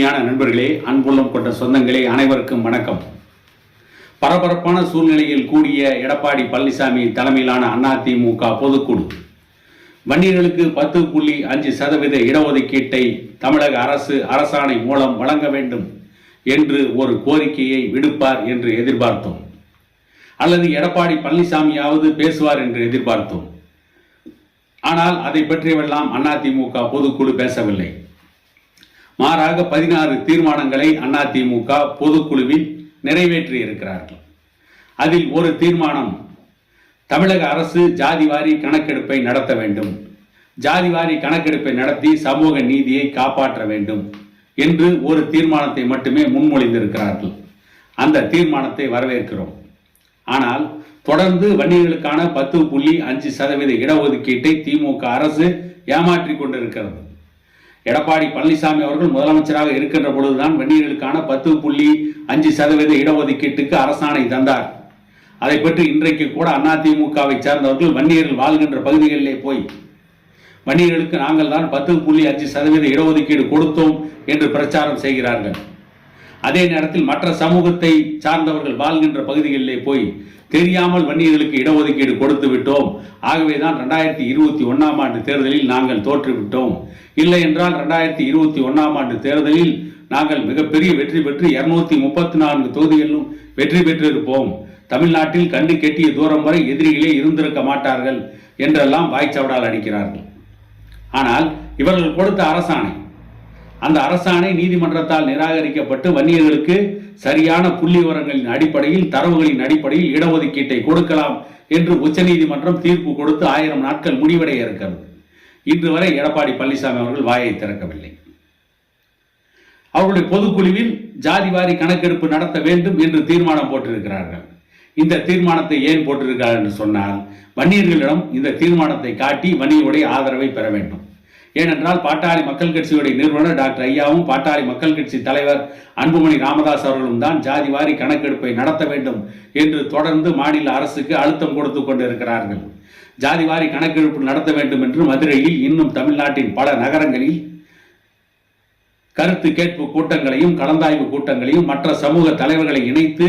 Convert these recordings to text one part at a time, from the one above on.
இனிமையான நண்பர்களே அன்புள்ளம் கொண்ட சொந்தங்களே அனைவருக்கும் வணக்கம். பரபரப்பான சூழ்நிலையில் கூடிய எடப்பாடி பழனிசாமி தலைமையிலான அதிமுக பொதுக்குழு. வன்னியர்களுக்கு பத்து புள்ளி அஞ்சு சதவீத இடஒதுக்கீட்டை தமிழக அரசு அரசாணை மூலம் வழங்க வேண்டும் என்று ஒரு கோரிக்கையை விடுப்பார் என்று எதிர்பார்த்தோம். அல்லது எடப்பாடி பழனிசாமியாவது பேசுவார் என்று எதிர்பார்த்தோம். ஆனால் அதை பற்றியவெல்லாம் அதிமுக பொதுக்குழு பேசவில்லை. மாறாக பதினாறு தீர்மானங்களை அதிமுக பொதுக்குழுவில் நிறைவேற்றி இருக்கிறார்கள் அதில் ஒரு தீர்மானம் தமிழக அரசு ஜாதிவாரி கணக்கெடுப்பை நடத்த வேண்டும். ஜாதிவாரி கணக்கெடுப்பை நடத்தி சமூக நீதியை காப்பாற்ற வேண்டும் என்று ஒரு தீர்மானத்தை மட்டுமே முன்மொழிந்திருக்கிறார்கள். அந்த தீர்மானத்தை வரவேற்கிறோம். ஆனால் தொடர்ந்து வன்னியர்களுக்கான பத்து புள்ளி அஞ்சு சதவீத இடஒதுக்கீட்டை திமுக அரசு ஏமாற்றிக் கொண்டிருக்கிறது. எடப்பாடி பழனிசாமி அவர்கள் முதலமைச்சராக இருக்கின்ற பொழுதுதான் வெந்நீர்களுக்கான பத்து புள்ளி அஞ்சு சதவீத இடஒதுக்கீட்டுக்கு அரசாணை தந்தார். அதை பற்றி இன்றைக்கு கூட அதிமுகவை சேர்ந்தவர்கள் வன்னியர்கள் வாழ்கின்ற பகுதிகளிலே போய் வன்னியர்களுக்கு நாங்கள் தான் பத்து புள்ளி அஞ்சு சதவீத இடஒதுக்கீடு கொடுத்தோம் என்று பிரச்சாரம் செய்கிறார்கள். அதே நேரத்தில் மற்ற சமூகத்தை சார்ந்தவர்கள் வாழ்கின்ற பகுதிகளிலே போய் தெரியாமல் வன்னியர்களுக்கு இடஒதுக்கீடு கொடுத்து விட்டோம். ஆகவே தான் ரெண்டாயிரத்தி இருபத்தி ஒன்றாம் ஆண்டு தேர்தலில் நாங்கள் தோற்றுவிட்டோம் இல்லை என்றால் ரெண்டாயிரத்தி இருபத்தி ஒன்றாம் ஆண்டு தேர்தலில் நாங்கள் மிகப்பெரிய வெற்றி பெற்று இருநூத்தி முப்பத்தி நான்கு தொகுதிகளிலும் வெற்றி பெற்றிருப்போம். தமிழ்நாட்டில் கண்டு கெட்டிய தூரம் வரை எதிரிகளே இருந்திருக்க மாட்டார்கள் என்றெல்லாம் வாய்ச்சவடால் அடிக்கிறார்கள். ஆனால் இவர்கள் கொடுத்த அரசாணை அந்த அரசாணை நீதிமன்றத்தால் நிராகரிக்கப்பட்டு வன்னியர்களுக்கு சரியான புள்ளி விவரங்களின் அடிப்படையில் தரவுகளின் அடிப்படையில் இடஒதுக்கீட்டை கொடுக்கலாம் என்று உச்சநீதிமன்றம் தீர்ப்பு கொடுத்து ஆயிரம் நாட்கள் முடிவடைய இருக்கிறது. இன்று வரை எடப்பாடி பழனிசாமி அவர்கள் வாயை திறக்கவில்லை. அவர்களுடைய பொதுக்குழுவில் ஜாதிவாரி கணக்கெடுப்பு நடத்த வேண்டும் என்று தீர்மானம் போட்டிருக்கிறார்கள். இந்த தீர்மானத்தை ஏன் போட்டிருக்கிறார் என்று சொன்னால் வன்னியர்களிடம் இந்த தீர்மானத்தை காட்டி வன்னியருடைய ஆதரவை பெற வேண்டும். ஏனென்றால் பாட்டாளி மக்கள் கட்சியுடைய நிறுவனர் டாக்டர் ஐயாவும் பாட்டாளி மக்கள் கட்சி தலைவர் அன்புமணி ராமதாஸ் அவர்களும் தான் ஜாதிவாரி கணக்கெடுப்பை நடத்த வேண்டும் என்று தொடர்ந்து மாநில அரசுக்கு அழுத்தம் கொடுத்து கொண்டிருக்கிறார்கள். ஜாதிவாரி கணக்கெடுப்பு நடத்த வேண்டும் என்று மதுரையில் இன்னும் தமிழ்நாட்டின் பல நகரங்களில் கருத்து கேட்பு கூட்டங்களையும் கலந்தாய்வு கூட்டங்களையும் மற்ற சமூக தலைவர்களை இணைத்து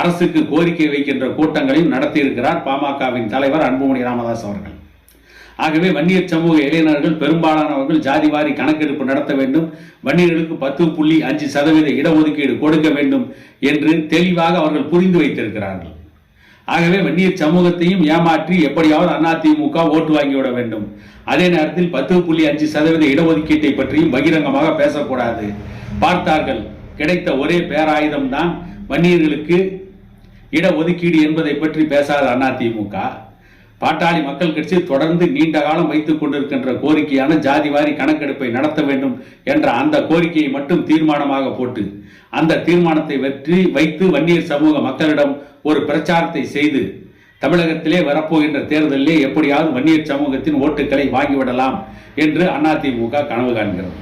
அரசுக்கு கோரிக்கை வைக்கின்ற கூட்டங்களையும் நடத்தியிருக்கிறார் பாமகவின் தலைவர் அன்புமணி ராமதாஸ் அவர்கள். ஆகவே வன்னியர் சமூக இளைஞர்கள் பெரும்பாலானவர்கள் ஜாதிவாரி கணக்கெடுப்பு நடத்த வேண்டும். வன்னியர்களுக்கு பத்து புள்ளி அஞ்சு சதவீத இடஒதுக்கீடு கொடுக்க வேண்டும் என்று தெளிவாக அவர்கள் புரிந்து வைத்திருக்கிறார்கள். ஆகவே வன்னியர் சமூகத்தையும் ஏமாற்றி எப்படியாவது அதிமுக ஓட்டு வாங்கிவிட வேண்டும். அதே நேரத்தில் பத்து புள்ளி அஞ்சு சதவீத இடஒதுக்கீட்டை பற்றியும் பகிரங்கமாக பேசக்கூடாது. பார்த்தார்கள் கிடைத்த ஒரே பேராயுதம் தான் வன்னியர்களுக்கு இடஒதுக்கீடு என்பதை பற்றி பேசாத அதிமுக. பாட்டாளி மக்கள் கட்சி தொடர்ந்து நீண்ட காலம் வைத்துக் கொண்டிருக்கின்ற கோரிக்கையான ஜாதிவாரி கணக்கெடுப்பை நடத்த வேண்டும் என்ற அந்த கோரிக்கையை மட்டும் தீர்மானமாக போட்டு அந்த தீர்மானத்தை வெற்றி வைத்து வன்னியர் சமூக மக்களிடம் ஒரு பிரச்சாரத்தை செய்து தமிழகத்திலே வரப்போகின்ற தேர்தலிலே எப்படியாவது வன்னியர் சமூகத்தின் ஓட்டுகளை வாங்கிவிடலாம் என்று அதிமுக கனவு காண்கிறது.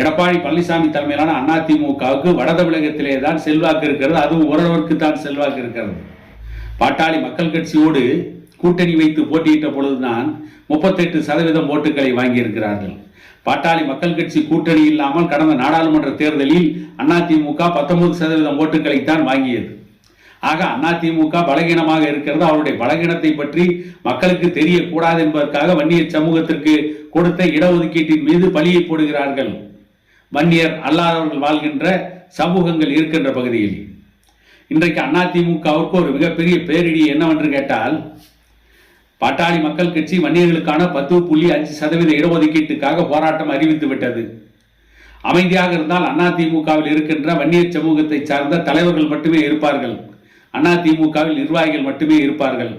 எடப்பாடி பழனிசாமி தலைமையிலான அதிமுகவுக்கு வட தமிழகத்திலே தான் செல்வாக்கு இருக்கிறது அதுவும் ஓரளவிற்கு தான் செல்வாக்கு இருக்கிறது. பாட்டாளி மக்கள் கட்சியோடு கூட்டணி வைத்து போட்டியிட்ட பொழுதுதான் முப்பத்தெட்டு சதவீதம் ஓட்டுகளை வாங்கியிருக்கிறார்கள். பாட்டாளி மக்கள் கட்சி கூட்டணி இல்லாமல் கடந்த நாடாளுமன்ற தேர்தலில் அதிமுக பத்தொன்பது சதவீதம் ஓட்டுகளைத்தான் வாங்கியது. ஆக அதிமுக பலகீனமாக இருக்கிறது. அவருடைய பலகீனத்தை பற்றி மக்களுக்கு தெரியக்கூடாது என்பதற்காக வன்னியர் சமூகத்திற்கு கொடுத்த இடஒதுக்கீட்டின் மீது பழியை போடுகிறார்கள். வன்னியர் அல்லாதவர்கள் வாழ்கின்ற சமூகங்கள் இருக்கின்ற பகுதியில். இன்றைக்கு அதிமுகவுக்கு ஒரு மிகப்பெரிய பேரிடி என்னவென்று கேட்டால் பாட்டாளி மக்கள் கட்சி வன்னியர்களுக்கான பத்து புள்ளி அஞ்சு சதவீத இடஒதுக்கீட்டுக்காக போராட்டம் அறிவித்து விட்டது. அமைதியாக இருந்தால் அதிமுகவில் இருக்கின்ற வன்னியர் சமூகத்தை சார்ந்த தலைவர்கள் மட்டுமே இருப்பார்கள். அதிமுகவில் நிர்வாகிகள் மட்டுமே இருப்பார்கள்.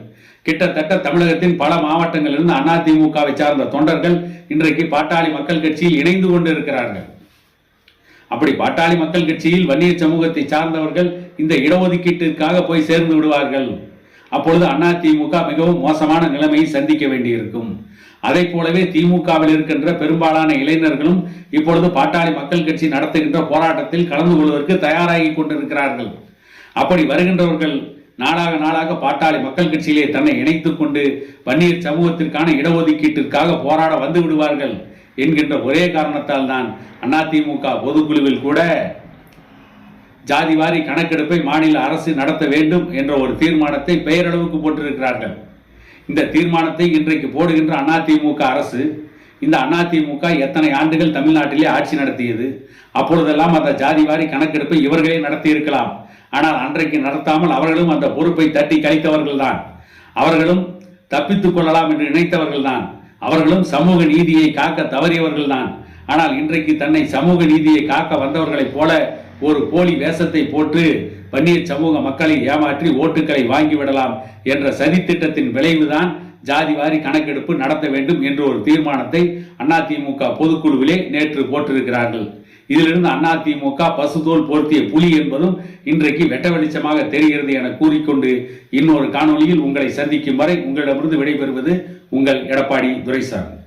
கிட்டத்தட்ட தமிழகத்தின் பல மாவட்டங்களிலிருந்து அதிமுகவை சார்ந்த தொண்டர்கள் இன்றைக்கு பாட்டாளி மக்கள் கட்சியில் இணைந்து கொண்டு இருக்கிறார்கள் அப்படி பாட்டாளி மக்கள் கட்சியில் வன்னியர் சமூகத்தை சார்ந்தவர்கள் இந்த இடஒதுக்கீட்டிற்காக போய் சேர்ந்து விடுவார்கள். அப்பொழுது அதிமுக மிகவும் மோசமான நிலைமையை சந்திக்க வேண்டியிருக்கும். அதை போலவே திமுகவில் இருக்கின்ற பெரும்பாலான இளைஞர்களும் இப்பொழுது பாட்டாளி மக்கள் கட்சி நடத்துகின்ற போராட்டத்தில் கலந்து கொள்வதற்கு தயாராகி கொண்டிருக்கிறார்கள். அப்படி வருகின்றவர்கள் நாளாக நாளாக பாட்டாளி மக்கள் கட்சியிலே தன்னை இணைத்துக் கொண்டு பன்னீர் சமூகத்திற்கான இடஒதுக்கீட்டிற்காக போராட வந்து விடுவார்கள் என்கின்ற ஒரே காரணத்தால் தான் அதிமுக பொதுக்குழுவில் கூட ஜாதிவாரி கணக்கெடுப்பை மாநில அரசு நடத்த வேண்டும் என்ற ஒரு தீர்மானத்தை பெயரளவுக்கு போட்டிருக்கிறார்கள். இந்த தீர்மானத்தை இன்றைக்கு போடுகின்ற அதிமுக அரசு இந்த அதிமுக எத்தனை ஆண்டுகள் தமிழ்நாட்டிலே ஆட்சி நடத்தியது? அப்பொழுதெல்லாம் அந்த ஜாதிவாரி கணக்கெடுப்பை இவர்களே நடத்தி இருக்கலாம் ஆனால் அன்றைக்கு நடத்தாமல் அவர்களும் அந்த பொறுப்பை தட்டி கழித்தவர்கள்தான். அவர்களும் தப்பித்துக் கொள்ளலாம் என்று நினைத்தவர்கள்தான். அவர்களும் சமூக நீதியை காக்க தவறியவர்கள்தான். ஆனால் இன்றைக்கு தன்னை சமூக நீதியை காக்க வந்தவர்களைப் போல ஒரு போலி வேஷத்தை போட்டு பன்னீர் சமூக மக்களை ஏமாற்றி ஓட்டுகளை வாங்கிவிடலாம் என்ற சதித்திட்டத்தின் விளைவுதான் ஜாதிவாரி கணக்கெடுப்பு நடத்த வேண்டும் என்ற ஒரு தீர்மானத்தை அதிமுக பொதுக்குழுவிலே நேற்று போட்டிருக்கிறார்கள் இதிலிருந்து அதிமுக பசுதோல் போர்த்திய புலி என்பதும் இன்றைக்கு வெட்ட வெளிச்சமாக தெரிகிறது என கூறிக்கொண்டு இன்னொரு காணொளியில் உங்களை சந்திக்கும் வரை உங்களிடமிருந்து விடைபெறுவது உங்கள் எடப்பாடி துரைசாமி.